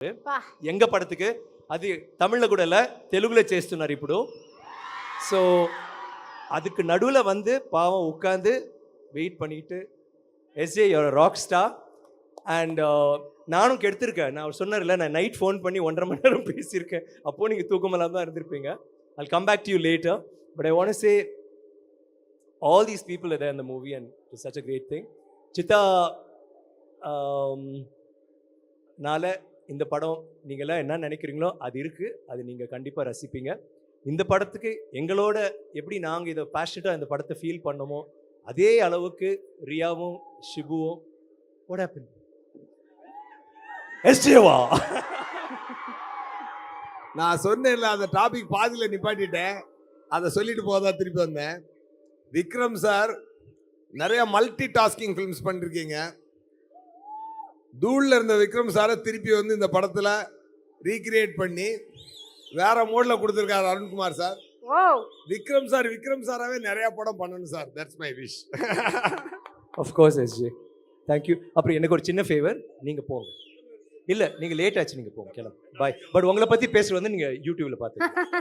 పా. எங்க படத்துக்கு అది తమిళ్లో కూడా இல்ல తెలుగులో చేస్తున్నారు ఇప్పుడు సో அதுக்கு நடுவில் வந்து பாவம் உட்காந்து வெயிட் பண்ணிட்டு எஸ்ஏ ராக் ஸ்டார் அண்ட் நானும் கெடுத்திருக்கேன் நான் சொன்னார்ல நான் நைட் ஃபோன் பண்ணி ஒன்றரை மணி நேரம் பேசியிருக்கேன் அப்போது நீங்கள் தூக்கமெல்லாம் தான் இருந்திருப்பீங்க I come back to you later but I want say all these people there in the movie and it's such a great thing Siddha um, னால இந்த படம் நீங்களாம் என்ன நினைக்கிறீங்களோ அது இருக்குது அது நீங்கள் கண்டிப்பாக ரசிப்பீங்க. இந்த படத்துக்கு எங்களோட எப்படி நாங்கள் இதை பேஷனட்டாக இந்த படத்தை ஃபீல் பண்ணோமோ அதே அளவுக்கு ரியாவும் ஷிபுவும் what happened? எஸ்டேவா நான் சொன்னேன்ல அந்த டாபிக் பாதியில் நிப்பாட்டிட்டேன். அதை சொல்லிட்டு போதா திருப்பி வந்தேன். விக்ரம் சார் நிறைய மல்டி டாஸ்கிங் ஃபிலிம்ஸ் பண்ணிருக்கீங்க. தூள்ல இருந்த விக்ரம் சாரை திருப்பி வந்து இந்த படத்துல ரீக்ரியேட் பண்ணி வேற மோட்ல கொடுத்துருக்காரு அருண்குமார் சார். விக்ரம் சார் விக்ரம் சாராவே நிறைய படம் பண்ணணும் sir. That's my wish course SJ thank you அப்புறம் எனக்கு ஒரு சின்ன ஃபேவர் நீங்கள் போங்க. இல்லை நீங்கள் லேட் ஆச்சு நீங்கள் போங்க. கிளம்பு. பாய் பட் உங்களை பற்றி பேசுறது வந்து நீங்கள் யூடியூப்பில் பார்த்து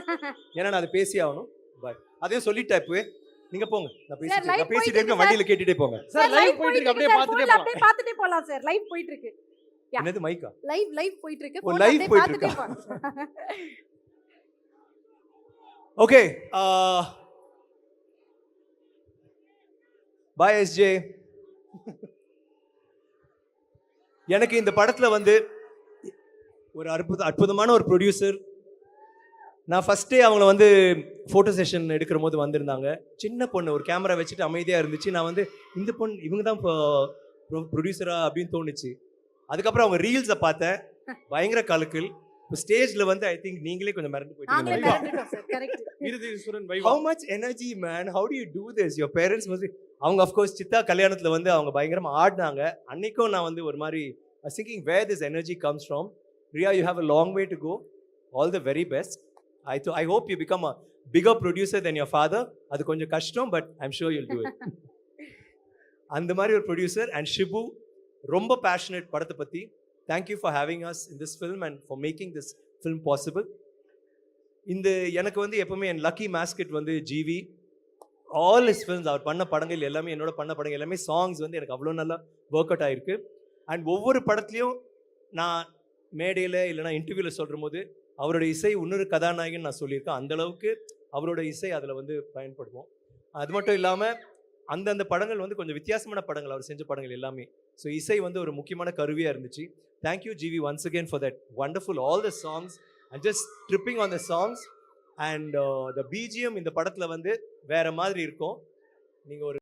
ஏன்னா நான் அதை பேசி ஆகணும். பாய் அதையும் சொல்லிட்டேன் இப்போவே. நீங்கள் போங்க. நான் பேசிட்டு நான் பேசிட்டு இருக்கேன் இருக்கு, வண்டியில் கேட்டுட்டே போங்க. சார் லைவ் போயிட்டு இருக்கு. அப்படியே பார்த்துட்டே போலாம் அப்படியே பார்த்துட்டே போலாம் சார் லைவ் போயிட்டு இருக்கு. என்னது மைக்கா லைவ் லைவ் போயிட்டு இருக்கு. ஓ, அப்படியே போயிட்டு போலாம். ஓகே பாய் எஸ்ஜே எனக்கு இந்த படத்தில் வந்து ஒரு அற்புத அற்புதமான ஒரு ப்ரொடியூசர் நான் ஃபஸ்ட்டே அவங்கள வந்து ஃபோட்டோ செஷன் எடுக்கிற போது வந்திருந்தாங்க. சின்ன பொண்ணு ஒரு கேமரா வச்சுட்டு அமைதியாக இருந்துச்சு. நான் வந்து இந்த பொண்ணு இவங்க தான் இப்போ ப்ரொடியூசரா அப்படின்னு தோணுச்சு. அதுக்கப்புறம் அவங்க ரீல்ஸை பார்த்தேன். பயங்கர கலக்கல். இப்போ ஸ்டேஜில் வந்து ஐ திங்க் நீங்களே கொஞ்சம் மறந்து போயிட்டீங்க energy man? How do you do this? Your parents must be அவங்க course சித்தா கல்யாணத்துல வந்து அவங்க பயங்கரமா ஆடினாங்க. அன்னைக்கும் நான் வந்து ஒரு மாதிரி I was thinking where this energy comes from. Ria you have a long way to go. All the I th- I hope you become a bigger producer than your father. அது கொஞ்சம் கஷ்டம் but I'm sure you'll do it. அந்த மாதிரி ஒரு producer and Shibu ரொம்ப passionate படத்தை பற்றி thank you for having us in this film and for making this film possible இந்த எனக்கு வந்து எப்பவுமே என் லக்கி மேஸ்கெட் வந்து ஜிவி ஆல் இஸ் ஃபில்ம்ஸ் அவர் பண்ண படங்கள் எல்லாமே என்னோட பண்ண படங்கள் எல்லாமே சாங்ஸ் வந்து எனக்கு அவ்வளோ நல்லா ஒர்க் அவுட் ஆயிருக்கு. அண்ட் ஒவ்வொரு படத்துலையும் நான் மேடையில் இல்லைனா இன்டர்வியூவில் சொல்கிற போது அவரோட இசை இன்னொரு கதாநாயகன் நான் சொல்லியிருக்கேன். அந்த அளவுக்கு அவரோட இசை அதில் வந்து பயன்படுவோம். அது மட்டும் இல்லாமல் அந்தந்த படங்கள் வந்து கொஞ்சம் வித்தியாசமான படங்கள். அவர் செஞ்ச படங்கள் எல்லாமே. ஸோ இசை வந்து ஒரு முக்கியமான கருவியாக இருந்துச்சு. Thank you GV once again for that wonderful all the songs and just tripping on the songs and the BGM இந்த படத்தில் வந்து வேற மாதிரி இருக்கும். நீங்கள் ஒரு